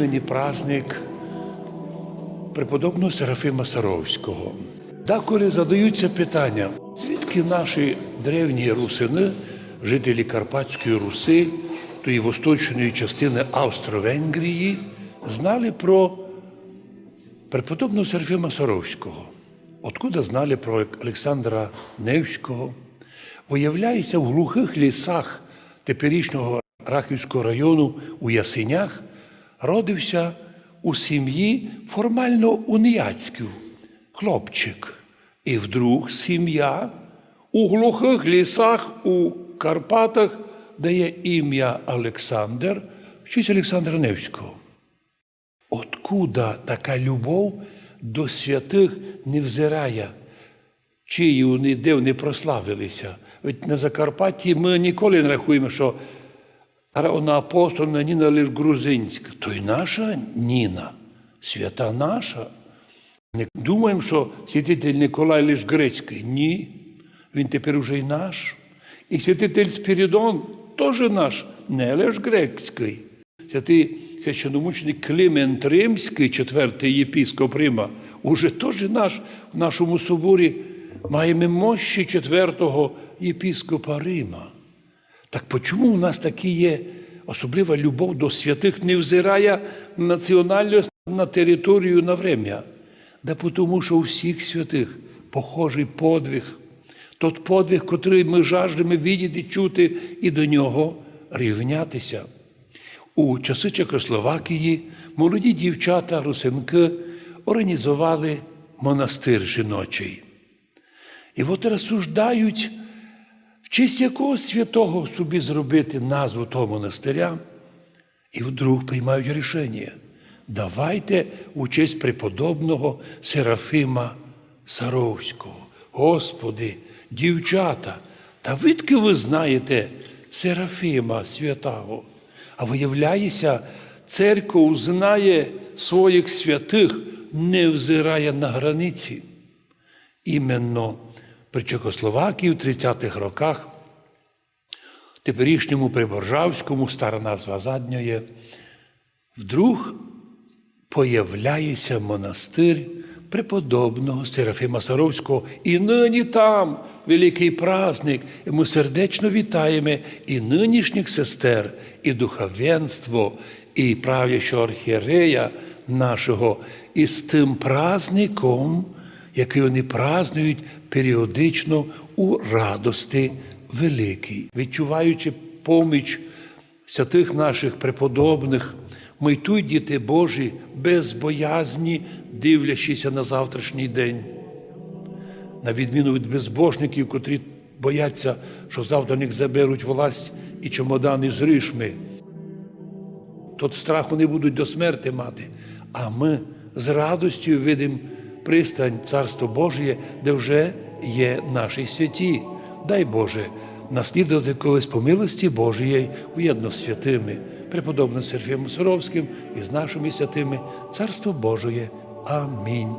Нині праздник преподобного Серафима Саровського. Деколи задаються питання, звідки наші древні русини, жителі Карпатської Руси, тої восточної частини Австро-Венгрії, знали про преподобного Серафима Саровського. Откуда знали про Олександра Невського? Виявляється, в глухих лісах теперішнього Рахівського району у Ясенях родився у сім'ї формально уніяцьків хлопчик. І вдруг сім'я у глухих лісах у Карпатах дає ім'я Олександр, в честь Олександра Невського. Откуда така любов до святих не взирає, чиї вони де вони прославилися? Ведь на Закарпатті ми ніколи не рахуємо, що вона апостольна Ніна лише грузинська. То й наша Ніна, свята наша. Не думаємо, що святитель Николай лише грецький. Ні. Він тепер уже й наш. І святитель Спірідон теж наш, не лише грецький. Святий священомученик Климент Римський, четвертий єпіскоп Рима, уже теж наш в нашому соборі маємо мощі четвертого єпіскопа Рима. Так чому у нас такі є особлива любов до святих, не взирає на національність на територію на врем'я? Да тому, що у всіх святих похожий подвиг, тот подвиг, котрий ми жаждемо видіти, чути і до нього рівнятися. У часи Чехословакії молоді дівчата русинки організували монастир жіночий. І от розсуждають, честь якого святого собі зробити назву того монастиря, і вдруг приймають рішення. Давайте у честь преподобного Серафима Саровського. Господи, дівчата, та видки ви знаєте Серафима святого? А виявляється, церква знає своїх святих, не взирає на границі. Іменно при Чехословакії в 30-х роках, теперішньому Приборжавському, стара назва задньої, вдруг появляється монастир преподобного Серафима Саровського. І нині там великий праздник. І ми сердечно вітаємо і нинішніх сестер, і духовенство, і правящого архієрея нашого, і з тим праздником, який вони празднують періодично у радості великій, відчуваючи поміч святих наших преподобних, ми й діти Божі, без боязні, дивлячися на завтрашній день. На відміну від безбожників, котрі бояться, що завтра них заберуть власть і чемодани з грішми. Тот страх вони будуть до смерти мати. А ми з радістю видимо пристань Царство Божє, де вже є наші святі. Дай Боже, наслідувати колись по милості Божої уєдно святими, преподобним Сергієм Мусоровським і з нашими святими Царство Божоє. Амінь.